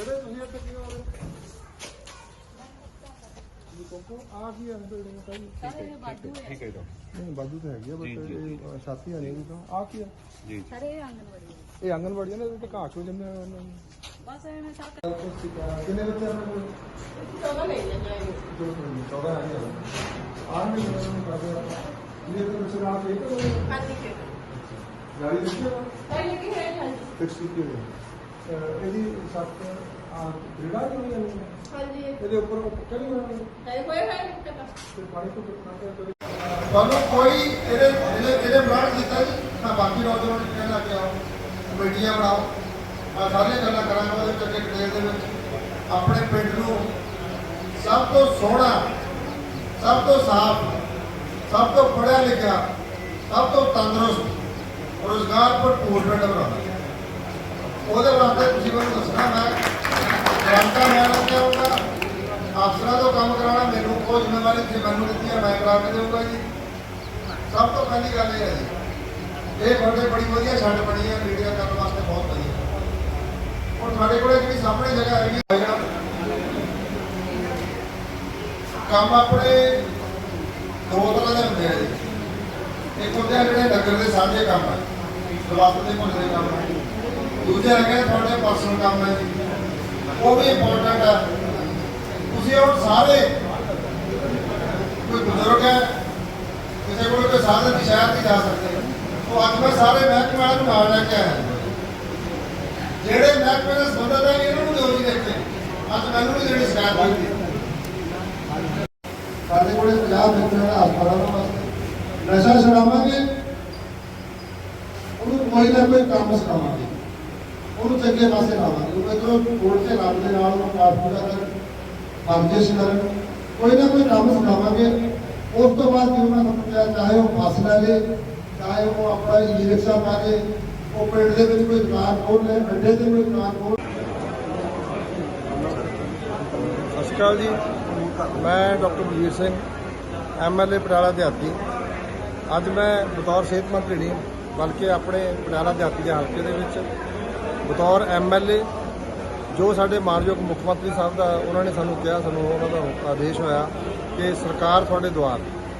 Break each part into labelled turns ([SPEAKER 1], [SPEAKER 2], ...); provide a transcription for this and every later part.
[SPEAKER 1] ਬੇਟੇ ਤੁਸੀਂ ਇੱਥੇ ਕੀ ਹੋ ਰਹੇ ਜੀ ਕੋਕੋ ਆ ਕੀ ਹੈ ਬਿਲਡਿੰਗ ਤਾਂ
[SPEAKER 2] ਸਾਰੇ ਇਹ ਬਾਦੂ ਹੈ
[SPEAKER 3] ਠੀਕ ਹੈ ਡਾਕਟਰ
[SPEAKER 1] ਨਹੀਂ ਬਾਜੂ ਤਾਂ ਹੈਗੀ ਆ ਬਟ ਇਹ ਛਾਤੀ ਆ ਨਹੀਂ ਇਹਦੀ ਤਾਂ ਆ ਕੀ ਆ
[SPEAKER 3] ਜੀ
[SPEAKER 2] ਸਾਰੇ ਇਹ ਆਂਗਨਵਾੜੀ ਹੈ।
[SPEAKER 1] ਇਹ ਆਂਗਨਵਾੜੀ ਆ ਨਾ ਇਹਦੇ ਤੇ ਘਾਹ ਕਿਉਂ ਜੰਮਿਆ ਹੋਇਆ ਇਹਨਾਂ ਨੂੰ
[SPEAKER 2] ਬਸ ਐਵੇਂ ਸਰ
[SPEAKER 1] ਕਿੰਨੇ ਬੱਚੇ ਆ ਉਹਨਾਂ ਕੋਲ 14 ਲੈ ਜਾਂਦੇ 14 ਆ
[SPEAKER 2] ਲੱਗੀ
[SPEAKER 1] ਇਹਦੀ ਆ ਗ੍ਰਿਡਾ ਨਹੀਂ
[SPEAKER 2] ਹਾਂਜੀ।
[SPEAKER 1] ਇਹਦੇ ਉੱਪਰ ਉਹ ਪੱਕਾ ਨਹੀਂ ਹੋਣਾ
[SPEAKER 2] ਹੈ ਕੋਈ ਹੈ ਕਿਤਾ
[SPEAKER 1] ਤੇ। ਪਾਣੀ ਤੋਂ ਕਿੰਨਾ ਤੇ
[SPEAKER 4] ਤੁਹਾਨੂੰ ਕੋਈ ਇਹਦੇ ਇਹਦੇ ਇਹਦੇ ਬਲਾਡ ਕੀਤਾ ਜੀ? ਤਾਂ ਬਾਕੀ ਨੌਜਵਾਨ ਨੂੰ ਕਹਿੰਦਾ ਕਿ ਆਓ। ਕਮੇਟੀਆਂ ਬਣਾਓ। ਆ ਸਾਰੀਆਂ ਗੱਲਾਂ ਕਰਾਂਗੇ ਉਹਦੇ ਅੱਗੇ ਡਿਟੇਲ ਦੇ ਵਿੱਚ। ਆਪਣੇ ਪਿੰਡ ਨੂੰ ਸਭ ਤੋਂ ਸੋਹਣਾ ਸਭ ਤੋਂ ਸਾਫ਼ ਸਭ ਤੋਂ ਪੜ੍ਹਿਆ ਲਿਖਿਆ ਸਭ ਤੋਂ ਤੰਦਰੁਸਤ ਰੋਜ਼ਗਾਰ ਭਰਪੂਰ ਪਿੰਡ ਬਣਾਉਣਾ ਵਾਸਤੇ ਤੁਸੀਂ ਦੱਸਣਾ ਮੈਂ। ਗ੍ਰਾਂਟਾਂ ਮੈਂ ਚਾਹੂੰਗਾ ਅਫਸਰਾਂ ਤੋਂ ਕੰਮ ਕਰਾਉਣਾ ਮੈਨੂੰ ਉਹ ਜ਼ਿੰਮੇਵਾਰੀ ਜੇ ਮੈਨੂੰ ਦਿੱਤੀ ਹੈ, ਮੈਂ ਕਰਾ ਕੇ ਦੇਊਂਗਾ ਜੀ। ਸਭ ਤੋਂ ਪਹਿਲੀ ਗੱਲ ਇਹ ਹੈ ਜੀ, ਇਹ ਤੁਹਾਡੇ ਬੜੀ ਵਧੀਆ ਛੱਡ ਬਣੀ ਹੈ, ਮੀਡੀਆ ਕਰਨ ਵਾਸਤੇ ਬਹੁਤ ਵਧੀਆ। ਹੁਣ ਤੁਹਾਡੇ ਕੋਲੇ ਜਿਹੜੀ ਸਾਹਮਣੇ ਜਗ੍ਹਾ ਹੈਗੀ ਕੰਮ ਆਪਣੇ ਦੋ ਤਰ੍ਹਾਂ ਦੇ ਹੁੰਦੇ ਆ ਜੀ। ਇੱਕ ਹੁੰਦੇ ਆ ਜਿਹੜੇ ਨਗਰ ਦੇ ਸਾਂਝੇ ਕੰਮ ਹੈ ਸਵਾਸਥ ਦੇ ਮੁੱਦੇ ਦੇ ਕੰਮ ਹੈ ਦੂਜੇ ਹੈਗੇ ਤੁਹਾਡੇ ਪਰਸਨਲ ਕੰਮ ਹੈ ਜੀ। ਉਹ ਵੀ ਇੰਪੋਰਟੈਂਟ ਆ ਤੁਸੀਂ ਹੁਣ ਸਾਰੇ, ਕੋਈ ਬਜ਼ੁਰਗ ਹੈ, ਕਿਸੇ ਕੋਲ ਕੋਈ ਸਾਧਨ ਦੀ ਸ਼ਹਿਰ ਨਹੀਂ ਜਾ ਸਕਦੇ। ਉਹ ਅੱਜ ਮੈਂ ਸਾਰੇ ਮਹਿਕਮੇ ਵਾਲਿਆਂ ਨੂੰ ਨਾਲ ਲੈ ਕੇ ਆਇਆ। ਜਿਹੜੇ ਮਹਿਕਮੇ ਨਾਲ ਸੰਬੰਧਤ ਹੈ, ਇਹਨਾਂ ਨੂੰ ਦਿਓ ਜੀ ਅੱਜ ਮੈਨੂੰ ਨਹੀਂ ਜਿਹੜੀ ਸ਼ਿਕਾਇਤ ਹੋਈ ਸਾਡੇ ਕੋਲੇ ਪੰਜਾਬ ਵਿੱਚ ਜਿਹੜਾ ਹਸਪਤਾਲਾਂ ਵਾਸਤੇ ਨਸ਼ਾ ਛਡਾਵਾਂਗੇ। ਉਹਨੂੰ ਕੋਈ ਨਾ ਕੋਈ ਕੰਮ ਸਿਖਾਵਾਂਗੇ। ਉਹਨੂੰ ਚੰਗੇ ਪਾਸੇ ਲਾਵਾਂਗੇ ਉਹ ਇਧਰੋਂ ਕੋਲ ਤੇ ਰੱਬ ਦੇ ਨਾਲ ਉਹ ਪਾਠ ਪੂਜਾ ਕਰਨ, ਵਰਜਿਸ਼ ਕਰਨ, ਕੋਈ ਨਾ ਕੋਈ ਕੰਮ ਸਿਖਾਵਾਂਗੇ। ਉਸ ਤੋਂ ਬਾਅਦ ਜੇ ਉਹਨਾਂ ਨੂੰ ਕਿਹਾ ਚਾਹੇ ਉਹ ਬੱਸ ਲੈ ਲੇ, ਚਾਹੇ ਉਹ ਆਪਣਾ ਈ ਰਿਕਸ਼ਾ ਪਾ ਕੇ ਉਹ ਪਿੰਡ ਦੇ ਵਿੱਚ ਕੋਈ ਦੁਕਾਨ ਖੋਲ ਲੈ ਅੱਡੇ ਤੇ ਕੋਈ ਦੁਕਾਨ ਖੋਲ
[SPEAKER 1] ਸਤਿ ਸ਼੍ਰੀ ਅਕਾਲ ਜੀ, ਮੈਂ ਡਾਕਟਰ ਬਲਵੀਰ ਸਿੰਘ ਐਮਐਲਏ ਪਟਿਆਲਾ ਦਿਹਾਤੀ। ਅੱਜ ਮੈਂ ਬਤੌਰ ਸਿਹਤ ਮੰਤਰੀ ਨਹੀਂ, ਬਲਕਿ ਆਪਣੇ ਪਟਿਆਲਾ ਦਿਹਾਤੀ ਦੇ ਹਲਕੇ ਦੇ ਵਿੱਚ ਬਤੌਰ ਐਮਐਲਏ ਜੋ ਸਾਡੇ ਮਾਨਯੋਗ ਮੁੱਖ ਮੰਤਰੀ ਸਾਹਿਬ ਦਾ ਉਹਨਾਂ ਨੇ ਸਾਨੂੰ ਕਿਹਾ ਸਾਨੂੰ ਉਹਨਾਂ ਦਾ ਆਦੇਸ਼ ਹੋਇਆ ਕਿ ਸਰਕਾਰ ਤੁਹਾਡੇ ਦੁਆਰ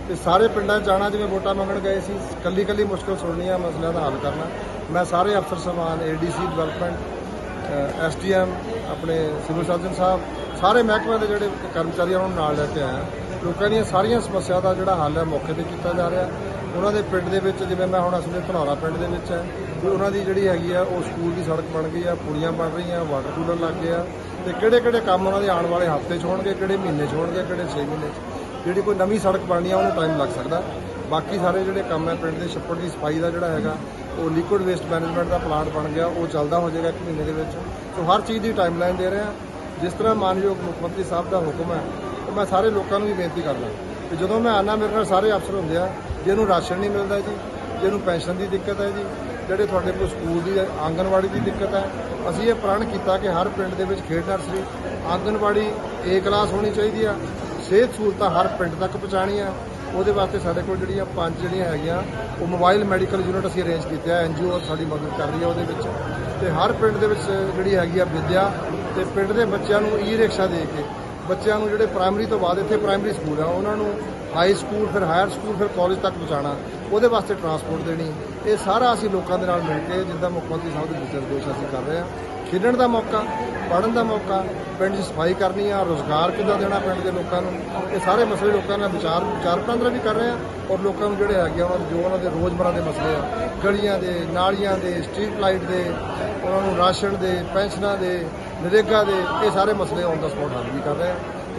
[SPEAKER 1] ਤੇ ਸਾਰੇ ਪਿੰਡਾਂ 'ਚ ਜਾਣਾ ਜਿਵੇਂ ਵੋਟਾਂ ਮੰਗਣ ਗਏ ਸੀ ਕੱਲੀ ਕੱਲੀ ਮੁਸ਼ਕਲ ਸੁਣਨੀਆਂ ਮਸਲਿਆਂ ਦਾ ਹੱਲ ਕਰਨਾ। ਮੈਂ ਸਾਰੇ ਅਫਸਰ ਸਮਾਨ ਏਡੀਸੀ ਡਿਵੈਲਪਮੈਂਟ ਐਸਡੀਐਮ ਆਪਣੇ ਸਿਵਲ ਸਰਜਨ ਸਾਹਿਬ ਸਾਰੇ ਮਹਿਕਮਿਆਂ ਦੇ ਜਿਹੜੇ ਕਰਮਚਾਰੀ ਆ, ਉਹਨਾਂ ਨੂੰ ਨਾਲ ਲੈ ਕੇ ਆਇਆ। ਲੋਕਾਂ ਦੀਆਂ ਸਾਰੀਆਂ ਸਮੱਸਿਆ ਦਾ ਜਿਹੜਾ ਹੱਲ ਹੈ ਮੌਕੇ ਤੇ ਕੀਤਾ ਜਾ ਰਿਹਾ। ਉਹਨਾਂ ਦੇ ਪਿੰਡ ਦੇ ਵਿੱਚ, ਜਿਵੇਂ ਮੈਂ ਹੁਣ ਅਸਲੇ ਧਨੌਰਾ ਪਿੰਡ ਦੇ ਵਿੱਚ ਹੈ, ਵੀ ਉਹਨਾਂ ਦੀ ਜਿਹੜੀ ਹੈਗੀ ਆ, ਉਹ ਸਕੂਲ ਦੀ ਸੜਕ ਬਣ ਗਈ ਆ, ਪੁੜੀਆਂ ਬਣ ਰਹੀਆਂ, ਵਾਟਰ ਕੂਲਰ ਲੱਗ ਗਏ ਆ ਤੇ ਕਿਹੜੇ ਕਿਹੜੇ ਕੰਮ ਉਹਨਾਂ ਦੇ ਆਉਣ ਵਾਲੇ ਹਫ਼ਤੇ 'ਚ ਹੋਣਗੇ, ਕਿਹੜੇ ਮਹੀਨੇ 'ਚ ਹੋਣਗੇ, ਕਿਹੜੇ 6 ਮਹੀਨੇ 'ਚ? ਜਿਹੜੀ ਕੋਈ ਨਵੀਂ ਸੜਕ ਬਣਨੀ ਆ, ਉਹਨੂੰ ਟਾਈਮ ਲੱਗ ਸਕਦਾ। ਬਾਕੀ ਸਾਰੇ ਜਿਹੜੇ ਕੰਮ ਹੈ ਪਿੰਡ ਦੇ, ਛੱਪੜ ਦੀ ਸਫ਼ਾਈ ਦਾ ਜਿਹੜਾ ਹੈਗਾ, ਉਹ ਲਿਕੁਇਡ ਵੇਸਟ ਮੈਨੇਜਮੈਂਟ ਦਾ ਪਲਾਂਟ ਬਣ ਗਿਆ, ਉਹ ਚੱਲਦਾ ਹੋ ਜਾਏਗਾ ਇੱਕ ਮਹੀਨੇ ਦੇ ਵਿੱਚ। ਸੋ ਹਰ ਚੀਜ਼ ਦੀ ਟਾਈਮਲਾਈਨ ਦੇ ਰਹੇ। ਆ ਜਿਸ ਤਰ੍ਹਾਂ ਮਾਨਯੋਗ ਮੁੱਖ ਮੰਤਰੀ ਸਾਹਿਬ ਦਾ ਹੁਕਮ ਹੈ, ਉਹ ਮੈਂ ਸਾਰੇ ਲੋਕਾਂ ਨੂੰ ਵੀ ਬੇਨਤੀ ਕਰਦਾ ਕਿ ਜਦੋਂ ਮੈਂ ਆਨਾ, ਮੇਰੇ ਨਾਲ ਸਾਰੇ ਅਫਸਰ ਹੁੰਦੇ ਆ ਜਿਹਨੂੰ ਰਾਸ਼ਨ ਨਹੀਂ ਮਿਲਦਾ ਜੀ, ਜਿਹਨੂੰ ਪੈਨਸ਼ਨ ਦੀ ਦਿੱਕਤ ਹੈ ਜੀ, ਜਿਹੜੇ ਤੁਹਾਡੇ ਕੋਲ ਸਕੂਲ ਦੀ ਆਂਗਨਵਾੜੀ ਦੀ ਦਿੱਕਤ ਹੈ। ਅਸੀਂ ਇਹ ਪ੍ਰਣ ਕੀਤਾ ਕਿ ਹਰ ਪਿੰਡ ਦੇ ਵਿੱਚ ਖੇਡ ਨਰਸਰੀ, ਆਂਗਨਵਾੜੀ ਏ ਕਲਾਸ ਹੋਣੀ ਚਾਹੀਦੀ ਆ, ਸਿਹਤ ਸਹੂਲਤਾਂ ਹਰ ਪਿੰਡ ਤੱਕ ਪਹੁੰਚਾਉਣੀਆਂ ਉਹਦੇ ਵਾਸਤੇ ਸਾਡੇ ਕੋਲ ਜਿਹੜੀਆਂ ਪੰਜ ਜਿਹੜੀਆਂ ਹੈਗੀਆਂ, ਉਹ ਮੋਬਾਈਲ ਮੈਡੀਕਲ ਯੂਨਿਟ ਅਸੀਂ ਅਰੇਂਜ ਕੀਤੇ ਆ ਐਨਜੀਓ ਸਾਡੀ ਮਦਦ ਕਰ ਰਹੀ ਹੈ ਉਹਦੇ ਵਿੱਚ। ਤੇ ਹਰ ਪਿੰਡ ਦੇ ਵਿੱਚ ਜਿਹੜੀ ਹੈਗੀ ਆ ਵਿਦਿਆ, ਤੇ ਪਿੰਡ ਦੇ ਬੱਚਿਆਂ ਨੂੰ ਈ ਰਿਕਸ਼ਾ ਦੇ ਕੇ ਬੱਚਿਆਂ ਨੂੰ ਜਿਹੜੇ ਪ੍ਰਾਇਮਰੀ ਤੋਂ ਬਾਅਦ ਇੱਥੇ ਪ੍ਰਾਇਮਰੀ ਸਕੂਲ ਆ, ਉਹਨਾਂ ਨੂੰ ਹਾਈ ਸਕੂਲ ਫਿਰ ਹਾਇਰ ਸਕੂਲ ਫਿਰ ਕਾਲਜ ਤੱਕ ਪਹੁੰਚਾਉਣਾ, ਉਹਦੇ ਵਾਸਤੇ ਟਰਾਂਸਪੋਰਟ ਦੇਣੀ। ਇਹ ਸਾਰਾ ਅਸੀਂ ਲੋਕਾਂ ਦੇ ਨਾਲ ਮਿਲ ਕੇ ਜਿੱਦਾਂ ਮੁੱਖ ਮੰਤਰੀ ਸਾਹਿਬ ਦੇ ਦਿਸ਼ਾ ਨਿਰਦੇਸ਼ ਅਸੀਂ ਕਰ ਰਹੇ ਹਾਂ। ਖੇਡਣ ਦਾ ਮੌਕਾ, ਪੜ੍ਹਨ ਦਾ ਮੌਕਾ, ਪਿੰਡ 'ਚ ਸਫ਼ਾਈ ਕਰਨੀ ਆ, ਰੋਜ਼ਗਾਰ ਕਿੱਦਾਂ ਦੇਣਾ ਪਿੰਡ ਦੇ ਲੋਕਾਂ ਨੂੰ, ਇਹ ਸਾਰੇ ਮਸਲੇ ਲੋਕਾਂ ਨਾਲ ਵਿਚਾਰ ਵਿਚਾਰ ਵਟਾਂਦਰਾ ਵੀ ਕਰ ਰਹੇ ਆ ਔਰ ਲੋਕਾਂ ਨੂੰ ਜਿਹੜੇ ਹੈਗੇ ਆ, ਉਹਨਾਂ ਦੇ ਜੋ ਉਹਨਾਂ ਦੇ ਰੋਜ਼ਮਰਾ ਦੇ ਮਸਲੇ ਆ, ਗਲੀਆਂ ਦੇ, ਨਾਲੀਆਂ ਦੇ ਸਟਰੀਟ ਲਾਈਟ ਦੇ, ਉਹਨਾਂ ਨੂੰ ਰਾਸ਼ਨ ਦੇ, ਪੈਨਸ਼ਨਾਂ ਦੇ ਨਰੇਗਾ ਦੇ ਇਹ ਸਾਰੇ ਮਸਲੇ ਔਨ ਦਾ ਸਪੌਟ ਹੱਲ ਵੀ ਕਰ ਰਹੇ ਆ।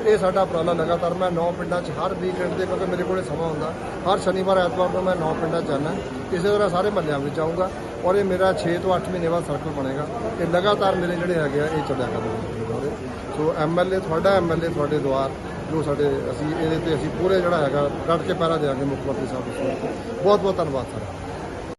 [SPEAKER 1] ਇਹ ਸਾਡਾ ਉਪਰਾਲਾ ਲਗਾਤਾਰ ਮੈਂ ਨੌ ਪਿੰਡਾਂ 'ਚ ਹਰ ਵੀਕਐਂਡ ਦੇ, ਕਿਉਂਕਿ ਮੇਰੇ ਕੋਲੇ ਸਮਾਂ ਹੁੰਦਾ, ਹਰ ਸ਼ਨੀਵਾਰ, ਐਤਵਾਰ ਨੂੰ ਮੈਂ ਨੌ ਪਿੰਡਾਂ 'ਚ ਜਾਂਦਾ। ਇਸੇ ਤਰ੍ਹਾਂ ਸਾਰੇ ਮਹੱਲਿਆਂ ਵਿੱਚ ਆਊਂਗਾ ਔਰ ਇਹ ਮੇਰਾ 6 ਤੋਂ 8 ਮਹੀਨੇ ਬਾਅਦ ਸਰਕਲ ਬਣੇਗਾ। ਇਹ ਲਗਾਤਾਰ ਮੇਰੇ ਜਿਹੜੇ ਹੈਗੇ ਆ, ਇਹ ਚੱਲਿਆ ਕਰਨਗੇ ਸੋ ਐਮਐਲਏ ਤੁਹਾਡਾ ਐਮਐਲਏ ਤੁਹਾਡੇ ਦੁਆਰ ਜੋ ਸਾਡੇ ਅਸੀਂ, ਇਹਦੇ ਤੇ ਅਸੀਂ ਪੂਰੇ ਜਿਹੜਾ ਹੈਗਾ ਡਟ ਕੇ ਪੈਰਾ ਦੇਵਾਂਗੇ ਮੁੱਖ ਮੰਤਰੀ ਸਾਹਿਬ ਨੂੰ ਬਹੁਤ ਬਹੁਤ ਧੰਨਵਾਦ ਸਰ